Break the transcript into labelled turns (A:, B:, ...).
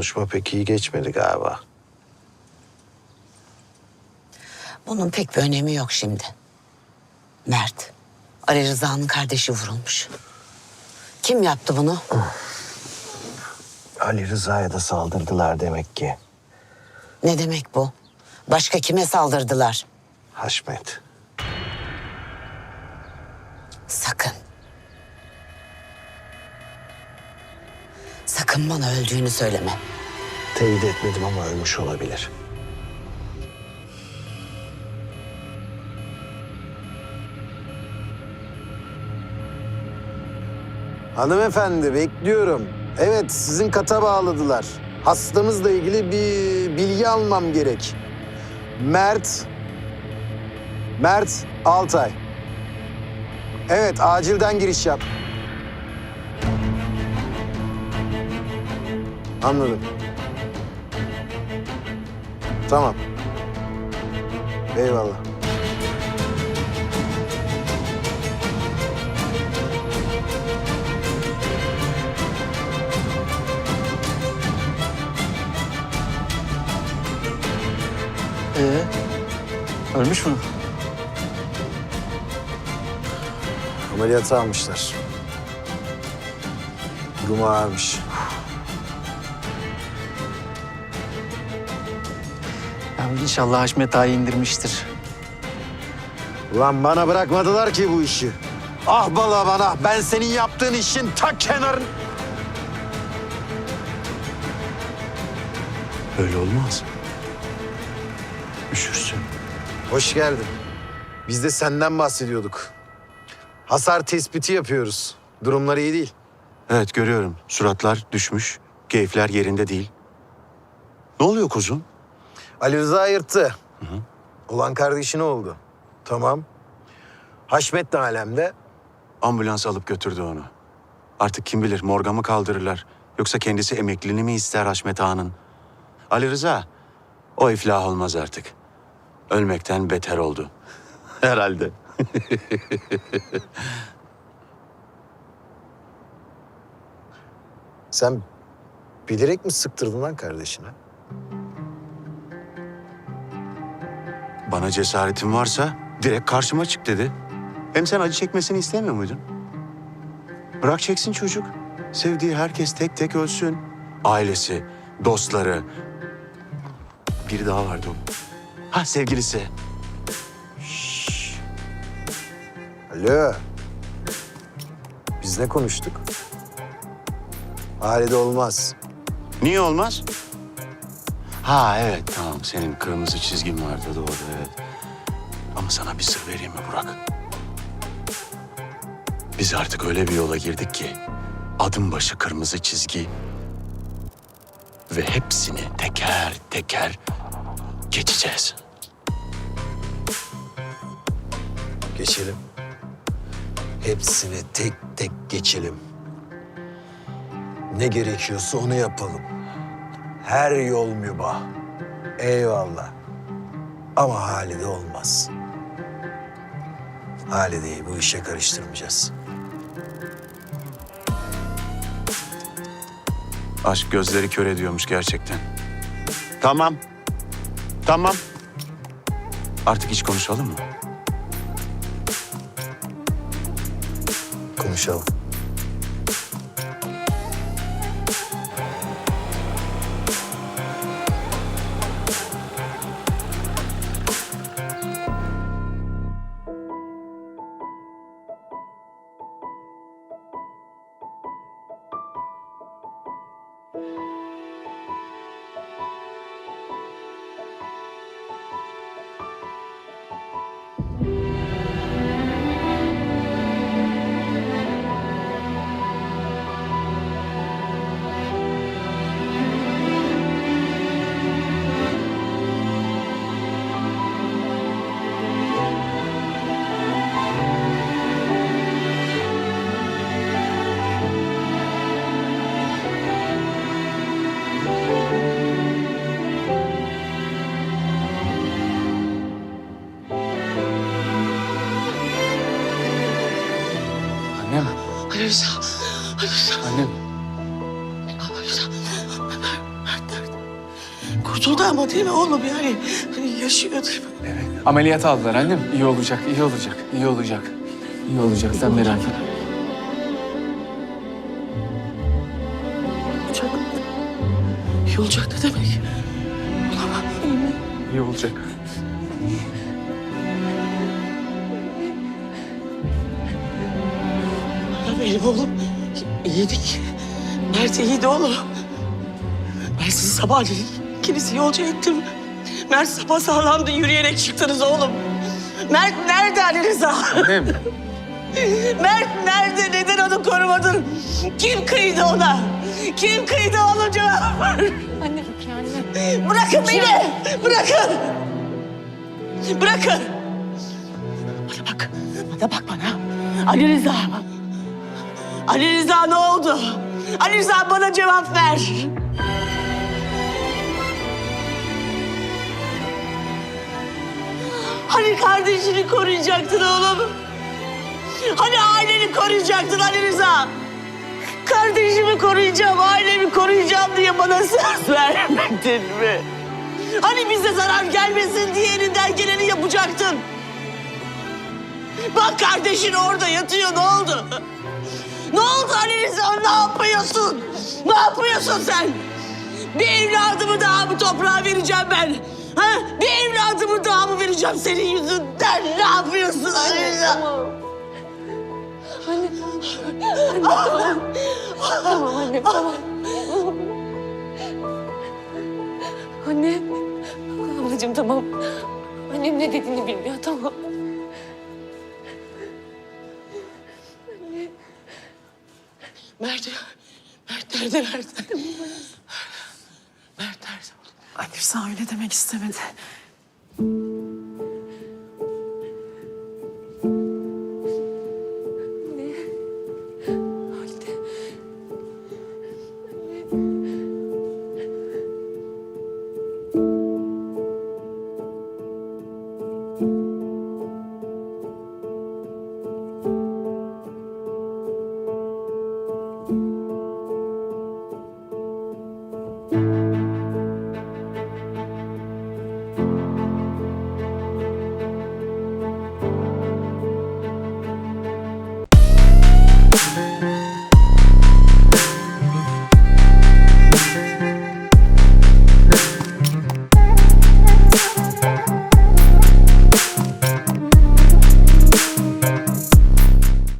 A: Konuşma pek iyi geçmedi galiba.
B: Bunun pek bir önemi yok şimdi. Mert, Ali Rıza'nın kardeşi vurulmuş. Kim yaptı bunu?
A: Ali Rıza'ya da saldırdılar demek ki.
B: Ne demek bu? Başka kime saldırdılar?
A: Haşmet.
B: Sakın. Sakın bana öldüğünü söyleme.
A: Teyit etmedim ama ölmüş olabilir. Hanımefendi bekliyorum. Evet sizin kata bağladılar. Hastamızla ilgili bir bilgi almam gerek. Mert. Mert Altay. Evet acilden giriş yap. Anladım. Tamam. Eyvallah.
C: Ee, ölmüş mü?
A: Ameliyata almışlar. Durumu ağırmış.
C: İnşallah Haşmet Ağa'yı indirmiştir.
A: Ulan bana bırakmadılar ki bu işi. Ah bala bana ben senin yaptığın işin ta kenarın...
D: Öyle olmaz. Üşürsün.
A: Hoş geldin. Biz de senden bahsediyorduk. Hasar tespiti yapıyoruz. Durumlar iyi değil.
D: Evet görüyorum. Suratlar düşmüş. Keyifler yerinde değil. Ne oluyor kuzum?
A: Ali Rıza yırttı. Ulan kardeşi ne oldu? Tamam. Haşmet de alemde.
D: Ambulans alıp götürdü onu. Artık kim bilir morga mı kaldırırlar? Yoksa kendisi emekliliğini mi ister Haşmet Ağa'nın? Ali Rıza, o iflah olmaz artık. Ölmekten beter oldu. Herhalde.
A: Sen bilerek mi sıktırdın lan kardeşine?
D: Bana cesaretin varsa direkt karşıma çık dedi. Hem sen acı çekmesini istemiyor muydun? Bırak çeksin çocuk. Sevdiği herkes tek tek ölsün. Ailesi, dostları. Biri daha vardı o. Ha sevgilisi.
A: Alo. Biz ne konuştuk? Ailede olmaz.
D: Niye olmaz? Ha evet tamam senin kırmızı çizgin vardı doğru evet. Ama sana bir sır vereyim mi Burak? Biz artık öyle bir yola girdik ki adım başı kırmızı çizgi ve hepsini teker teker geçeceğiz.
A: Geçelim. Hepsini tek tek geçelim. Ne gerekiyorsa onu yapalım. Her yol mübah. Eyvallah. Ama Halide olmaz. Halide'yi bu işe karıştırmayacağız.
D: Aşk gözleri kör ediyormuş gerçekten. Tamam. Tamam. Artık hiç konuşalım mı?
A: Konuşalım.
B: Ali Rıza, Ali Rıza,
C: annem.
B: Ali Rıza.
E: Kurtuldu ama değil mi oğlum yani? Yaşıyor değil mi?
F: Ameliyat aldılar annem. İyi olacak, iyi olacak, iyi olacak. İyi olacak, sen merak etme.
E: Olacak. İyi olacak ne demek?
F: İyi olacak.
E: Benim oğlum iyiydik. Mert iyiydi oğlum. Ben sizi sabahleyin ikinizi yolcu ettim. Mert sabah sağlamdı yürüyerek çıktınız oğlum. Mert nerede Ali Rıza?
F: Annem.
E: Mert nerede? Neden onu korumadın? Kim kıydı ona? Kim kıydı oğlum cevap ver.
G: Anne Rukiye anne.
E: Bırakın beni! Bırakın! Bırakın! Bana bak, bana bak bana. Ali Rıza. Ali Rıza ne oldu? Ali Rıza bana cevap ver. Hani kardeşini koruyacaktın oğlum? Hani aileni koruyacaktın Ali Rıza? Kardeşimi koruyacağım, ailemi koruyacağım diye bana söz vermedin mi? Hani bize zarar gelmesin diye elinden geleni yapacaktın. Bak kardeşin orada yatıyor, ne oldu? Ne oldu Ali Rıza, ne yapıyorsun? Ne yapıyorsun sen? Bir evladımı daha mı toprağa vereceğim ben? Ha? Bir evladımı daha mı vereceğim senin yüzünden? Ne yapıyorsun Ali Rıza?
G: Tamam annem tamam. Anne. Ablacığım tamam. Annem ne dediğini bilmiyor tamam.
E: Mert, Mert nerede Mert? Mert nerede?
H: Ali Rıza öyle demek istemedi.